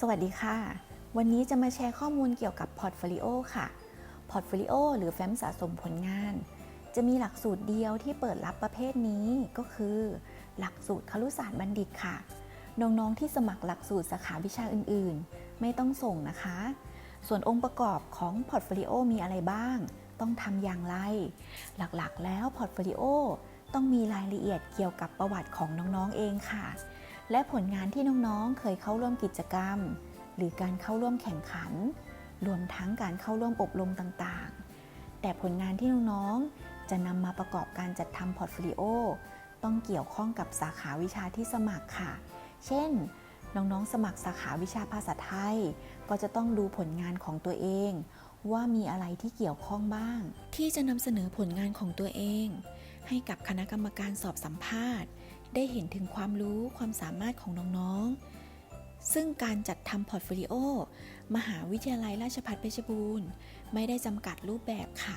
สวัสดีค่ะ วันนี้จะมาแชร์ข้อมูลเกี่ยวกับพอร์ตโฟลิโอค่ะพอร์ตโฟลิโอหรือแฟ้มสะสมผลงาน จะมีหลักสูตรเดียวที่เปิดรับประเภทนี้ก็คือ หลักสูตรครุศาสตร์บัณฑิตค่ะ น้องๆที่สมัครหลักสูตรสาขาวิชาอื่นๆ ไม่ต้องส่งนะคะ ส่วนองค์ประกอบของพอร์ตโฟลิโอมีอะไรบ้าง ต้องทำอย่างไร หลักๆ แล้วพอร์ตโฟลิโอต้องมีรายละเอียดเกี่ยวกับประวัติของน้องๆเองค่ะ และผลงานที่น้องๆ เคยเข้าร่วมกิจกรรม หรือการเข้าร่วมแข่งขัน รวมทั้งการเข้าร่วมอบรมต่างๆ แต่ผลงานที่น้องๆ จะนำมาประกอบการจัดทำพอร์ตโฟลิโอต้องเกี่ยวข้องกับสาขาวิชาที่สมัครค่ะ เช่น น้องๆ สมัครสาขาวิชาภาษาไทย ก็จะต้องดูผลงานของตัวเอง ว่ามีอะไรที่เกี่ยวข้องบ้าง ที่จะนำเสนอผลงานของตัวเอง ให้กับคณะกรรมการสอบสัมภาษณ์ ได้เห็นถึงความรู้ความสามารถของน้องๆ ซึ่งการจัดทำพอร์ตโฟลิโอมหาวิทยาลัยราชภัฏเพชรบูรณ์ ไม่ได้จำกัดรูปแบบค่ะ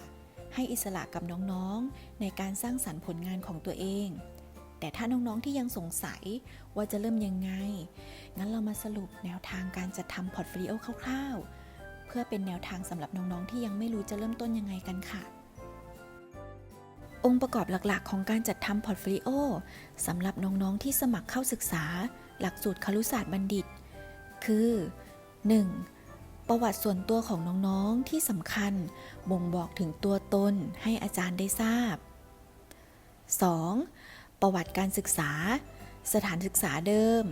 ให้อิสระกับน้องๆ ในการสร้างสรรค์ผลงานของตัวเอง แต่ถ้าน้องๆที่ยังสงสัยว่าจะเริ่มยังไง งั้นเรามาสรุปแนวทางการจัดทำพอร์ตโฟลิโอคร่าวๆ เพื่อเป็นแนวทางสำหรับน้องๆที่ยังไม่รู้จะเริ่มต้นยังไงกันค่ะ องค์ประกอบหลักๆ ของการจัดทำพอร์ตโฟลิโอสำหรับน้องๆที่สมัครเข้าศึกษา หลักสูตรครุศาสตร์บัณฑิต คือ 1. ประวัติส่วนตัวของน้องๆที่สำคัญบ่งบอกถึงตัวตนให้อาจารย์ได้ทราบ 2. ประวัติการศึกษา สถานศึกษาเดิม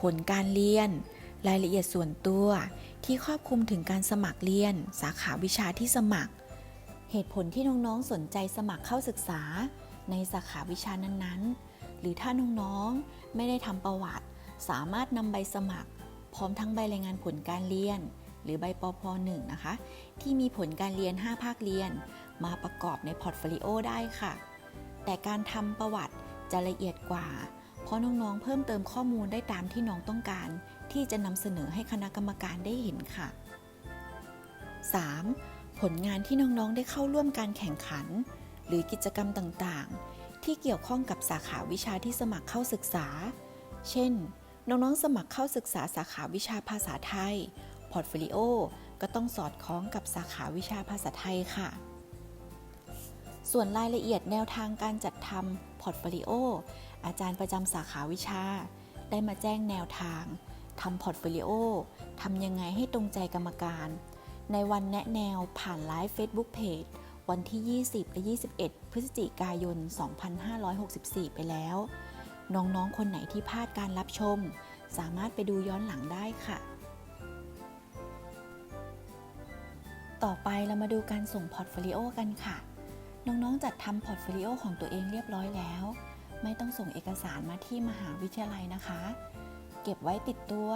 ผลการเรียน รายละเอียดส่วนตัวที่ครอบคลุมถึงการสมัครเรียน สาขาวิชาที่สมัคร เหตุผลที่น้องๆสนใจสมัครเข้าศึกษา ในสาขาวิชานั้นๆ หรือถ้าน้องๆไม่ได้ทำประวัติ สามารถนำใบสมัคร พร้อมทั้งใบรายงานผลการเรียน หรือใบปพ1นะคะ ที่มีผลการเรียน 5 ภาคเรียน มาประกอบในพอร์ตโฟลิโอได้ค่ะ แต่การทำประวัติจะละเอียดกว่า เพราะน้องๆเพิ่มเติมข้อมูลได้ตามที่น้องต้องการ ที่จะนำเสนอให้คณะกรรมการได้เห็นค่ะ 3. ผลงานที่น้องๆได้เข้าร่วมการแข่งขัน หรือกิจกรรมต่างๆ ที่เกี่ยวข้องกับสาขาวิชาที่สมัครเข้าศึกษา เช่น น้องๆ สมัครเข้าศึกษาสาขาวิชาภาษาไทย พอร์ตโฟลิโอก็ต้องสอดคล้องกับสาขาวิชาภาษาไทยค่ะ ส่วนรายละเอียดแนวทางการจัดทำพอร์ตโฟลิโออาจารย์ประจำสาขาวิชา ได้มาแจ้งแนวทางทำพอร์ตโฟลิโอทำยังไงให้ตรงใจกรรมการ ในวันแนะแนวผ่านไลฟ์ Facebook Page วันที่ 20 และ 21 พฤศจิกายน 2564 ไปแล้ว น้องๆ คนไหนที่พลาดการรับชม สามารถไปดูย้อนหลังได้ค่ะ ต่อไปเรามาดูการส่งพอร์ตโฟลิโอกันค่ะ น้องๆ จัดทำพอร์ตโฟลิโอของตัวเองเรียบร้อยแล้ว ไม่ต้องส่งเอกสารมาที่มหาวิทยาลัยนะคะ เก็บไว้ติดตัว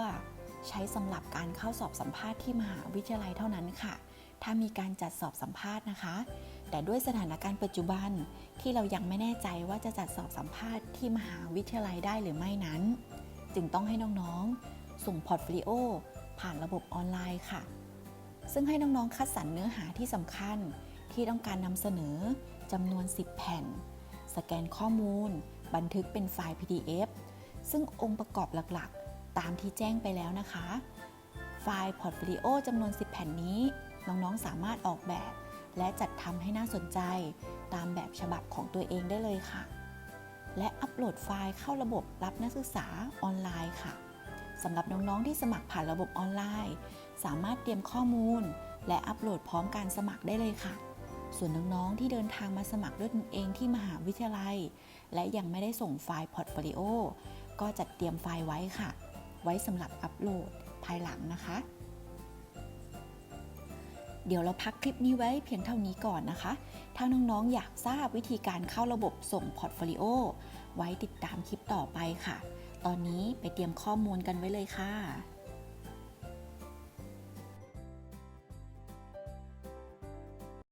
ใช้สำหรับการเข้าสอบสัมภาษณ์ที่มหาวิทยาลัยเท่านั้นค่ะ ถ้ามีการจัดสอบสัมภาษณ์นะคะ แต่ด้วยสถานการณ์ปัจจุบันที่เรายังไม่แน่ใจว่าจะจัดสอบสัมภาษณ์ที่มหาวิทยาลัยได้หรือไม่นั้น จึงต้องให้น้องๆ ส่งพอร์ตโฟลิโอผ่านระบบออนไลน์ค่ะ ซึ่งให้น้องๆ คัดสรรเนื้อหาที่สำคัญที่ต้องการนำเสนอจำนวน 10 แผ่น สแกนข้อมูล บันทึกเป็นไฟล์ PDF ซึ่งองค์ประกอบหลัก ตามที่แจ้งไปแล้วนะคะ ไฟล์พอร์ตโฟลิโอจำนวน 10 แผ่นนี้ น้องๆสามารถออกแบบ และจัดทำให้น่าสนใจ ตามแบบฉบับของตัวเองได้เลยค่ะ และอัปโหลดไฟล์เข้าระบบรับนักศึกษาออนไลน์ค่ะสำหรับน้องๆที่สมัครผ่านระบบออนไลน์ สามารถเตรียมข้อมูล และอัปโหลดพร้อมการสมัครได้เลยค่ะ ส่วนน้องๆที่เดินทางมาสมัครด้วยตนเองที่มหาวิทยาลัย และยังไม่ได้ส่งไฟล์พอร์ตโฟลิโอก็จัดเตรียมไฟล์ไว้ค่ะ ไว้สำหรับอัปโหลดภายหลังนะคะ เดี๋ยวเราพักคลิปนี้ไว้เพียงเท่านี้ก่อนนะคะ ถ้าน้องๆ อยากทราบวิธีการเข้าระบบส่งพอร์ตโฟลิโอไว้ติดตามคลิปต่อไปค่ะ ตอนนี้ไปเตรียมข้อมูลกันไว้เลยค่ะ